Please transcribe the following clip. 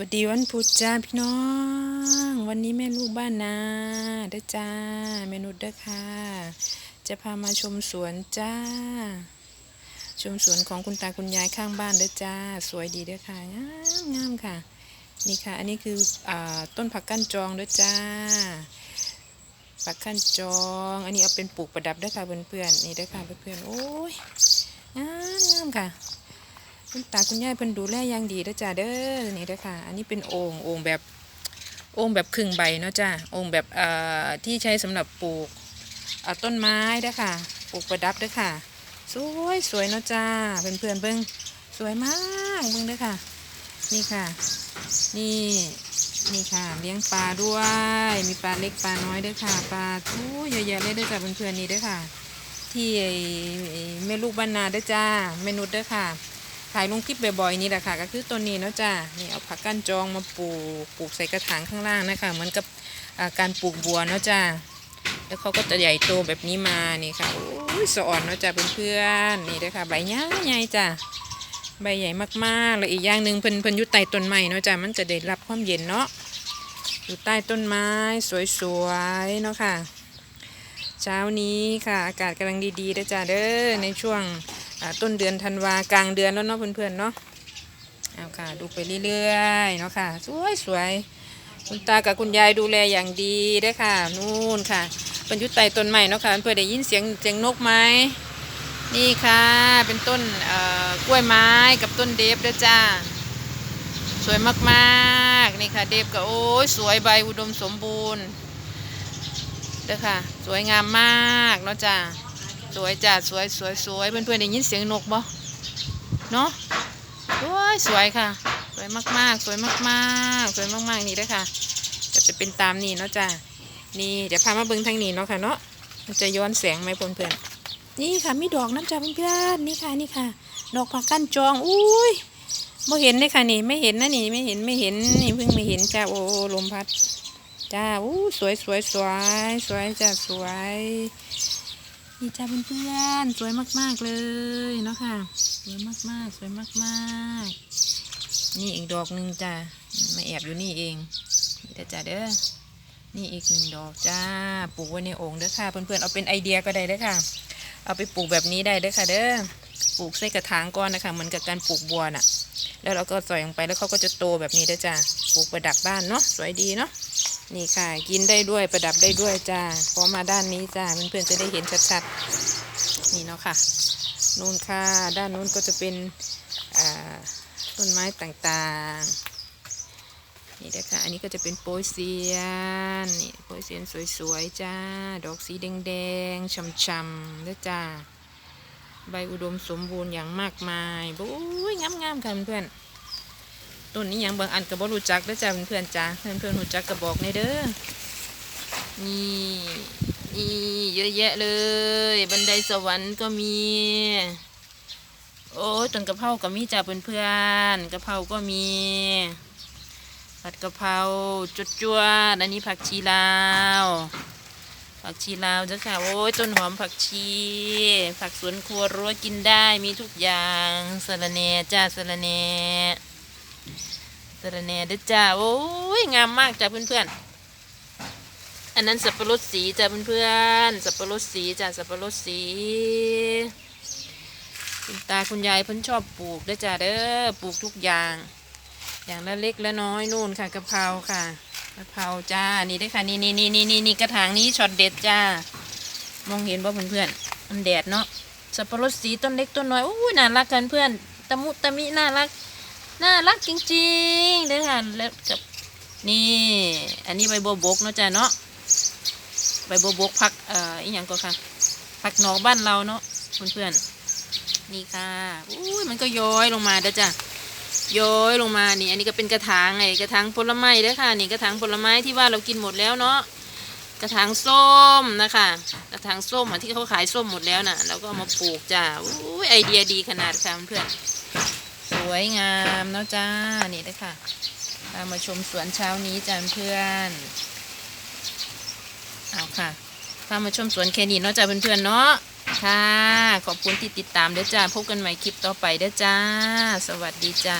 วัสดีวันพุธจ้าพี่น้อง วันนี้แม่ลูกบ้านนาเด้อจ้าเมนุษเด้อค่ะ จะพามาชมสวนจ้า ชมสวนของคุณตาคุณยายข้างบ้านเด้อจ้า สวยดีเด้อค่ะงามงามค่ะ นี่ค่ะ อันนี้คืออต้นผักกั้นจองเด้อจ้า ผักกั้นจอง อันนี้เอาเป็นปลูกประดับเด้อค่ะเพื่อนๆนี่เด้อค่ะเพื่อนๆโอ้ยงามงามค่ะ คุณตาคุณยายเพิ่นดูแลอย่างดีเด้อจ้าเด้อนี่เด้อค่ะ อันนี้เป็นโอ่งโอ่งแบบโอ่งแบบครึ่งใบเนาะจ้าโอ่งแบบเอ่อที่ใช้สำหรับปลูกต้นไม้เด้อค่ะปลูกประดับเด้อค่ะ สวยสวยเนาะจ้าเพื่อนเพื่อนเบิ่งสวยมากเบิ่งเด้อค่ะ นี่ค่ะ นี่นี่ค่ะ เลี้ยงปลาด้วย มีปลาเล็กปลาน้อยเด้อค่ะ ปลาทูเยอะแยะเลยด้อจ้าเพื่อนเพื่อนๆนี่เด้อค่ะ ที่ไอแม่ลูกบ้านนาเด้อจ้าแม่นุชเด้อค่ะ ถ่ายลงคลิปบ่อยๆนี่แหละค่ะ ก็คือต้นนี้เนาะจ้านี่เอาผักก้นจองมาปลูกปลูกใส่กระถางข้างล่างนะคะเหมือนกับการปลูกบัวเนาะจ้าแล้วเขาก็จะใหญ่โตแบบนี้มานี่ค่ะโอ้ยสะอ่อนเนาะจ้าเพื่อนๆนี่เด้อค่ะใบใหญ่ใหญ่จ้าใบใหญ่มากๆแล้วอีกอย่างหนึ่งเพิ่นเพิ่นอยู่ใต้ต้นไม้เนาะจ้ามันจะได้รับความเย็นเนาะอยู่ใต้ต้นไม้สวยๆเนาะค่ะ เช้านี้ค่ะ อากาศกำลังดีๆเด้อจ้าเด้อในช่วง ต้นเดือนธันวากลางเดือนแล้วเนาะเพื่อนๆเนาะเอาค่ะ ดูไปเรื่อยๆเนาะค่ะ สวยสวยคุณตากับคุณยายดูแลอย่างดีด้อค่ะ นู่นค่ะเป็นยุไตต้นใหม่เนาะค่ะเพื่อได้ยินเสียงเสียงนกไหมนี่ค่ะ เป็นต้นกล้วยไม้กับต้นเดฟด้อจ้า สวยมากๆนี่ค่ะ เดฟก็โอ้ยสวยใบอุดมสมบูรณ์เด้อค่ะ สวยงามมากเนาะจ้า สวยจ้าสวยสวยสวยเพื่อนเพื่อนๆได้ยินเสียงนกบ่เนาะสวยสวยค่ะ สวยมากๆ สวยมากๆ สวยมากๆนี่เด้อค่ะก็จะเป็นตามนี่เนาะจ้านี่เดี๋ยวพามาเบิ่งทางนี้เนาะค่ะเนาะมันจะย้อนแสงไหมเพื่อนเพื่อนๆนี่ค่ะมีดอกน้ำจ้าเพื่อนๆนี่ค่ะนี่ค่ะ ดอกผักกั้นจองอุ้ยไม่เห็นเลยค่ะนี่ไม่เห็นนะนี่ไม่เห็นไม่เห็นนี่เพิ่งไม่เห็นจ้าโอ้ลมพัดจ้าอู้สวยสวยสวยสวยจ้าสวย นี่จ้าเพื่อนๆสวยมากๆเลยเนาะค่ะ สวยมากๆ สวยมากๆ นี่อีกดอกหนึ่งจ้ามาแอบอยู่นี่เองนี่เด้อจ้าเด้อนี่อีกหนึ่งดอกจ้าปลูกไว้ในโอ่งเด้อค่ะ เพื่อนๆเอาเป็นไอเดียก็ได้เด้อค่ะ เอาไปปลูกแบบนี้ได้เด้อค่ะ เด้อปลูกใส่กระถางก่อนนะคะเหมือนกับการปลูกบัวน่ะ แล้วเราก็ใส่ลงไปแล้วเขาก็จะโตแบบนี้เด้อจ้าปลูกประดับบ้านเนาะสวยดีเนาะ นี่ค่ะ กินได้ด้วยประดับได้ด้วยจ้าพอมาด้านนี้จ้าเพื่อนๆจะได้เห็นชัดๆนี่เนาะค่ะนู่นค่ะ ด้านนู้นก็จะเป็นต้นไม้ต่างๆ นี่นะคะอันนี้ก็จะเป็นโปยเซียนนี่โปยเซียนสวยๆจ้า ดอกสีแดงๆช่ำๆด้วยจ้า ใบอุดมสมบูรณ์อย่างมากมายโอ้ยงามๆค่ะเพื่อนๆ ต้นนี้ยังบางอันก็บ่รู้จักด้อจ้าเพื่อนๆจ้าเพื่อนๆรู้จักก็บอกในเด้อนี่นี่เยอะแยะเลย บันไดสวรรค์ก็มี โอ้ต้นกะเพราก็มีจ้าเพื่อนๆกะเพราก็มีผัดกะเพราจุดจวอันนี้ผักชีลาวผักชีลาวจ้ะค่ะ โอ้ยต้นหอมผักชี ผักสวนครัวรั้วกินได้มีทุกอย่างสะระแหน่จ้าสะระแหน่ สะระแน่เด้อจ้าโอ้ยงามมากจ้าเพื่อนๆ อันนั้นสับปะรดสีจ้าเพื่อนๆ สับปะรดสีจ้าสับปะรดสีคุณตาคุณยายเพิ่นชอบปลูกเด้อจ้าเด้อปลูกทุกอย่าง อย่างละเล็กละน้อยนู่นค่ะกะเพราค่ะกะเพราจ้านี่เด้ค่ะนี่นี่นี่นี่นี่นี่กระถางนี้ช็อตเด็ดจ้ามองเห็นบ่เพื่อนๆมันแดดเนาะสับปะรดสีต้นเล็กต้นน้อยโอ้ยน่ารักกันเพื่อนตะมุตะมิน่ารัก น่ารักจริงๆเลยค่ะแล้วกับนี่ อันนี้ใบบัวบกเนาะจ้ะเนาะใบบัวบกพักเอ่ออีหยังก็ค่ะพักหนอกบ้านเราเนาะเพื่อนๆนี่ค่ะอุ้ยมันก็ย้อยลงมาเด้อจ้ะย้อยลงมานี่ อันนี้ก็เป็นกระถางไงกระถางผลไม้เด้อค่ะ นี่กระถางผลไม้ที่ว่าเรากินหมดแล้วเนาะกระถางส้มนะคะ กระถางส้มที่เขาขายส้มหมดแล้วน่ะเราก็เอามาปลูกจ้าอุ้ยไอเดียดีขนาดค่ะเพื่อน วยงามเนาะจ้า นี่เลยค่ะพามาชมสวนเช้านี้จ้าเพื่อน เอาค่ะพามาชมสวนแคนี้เนาะจ้าเพื่อนๆเนาะ ค่ะ ขอบคุณที่ติดตามเด้อจ้า พบกันใหม่คลิปต่อไปเด้อจ้า สวัสดีจ้า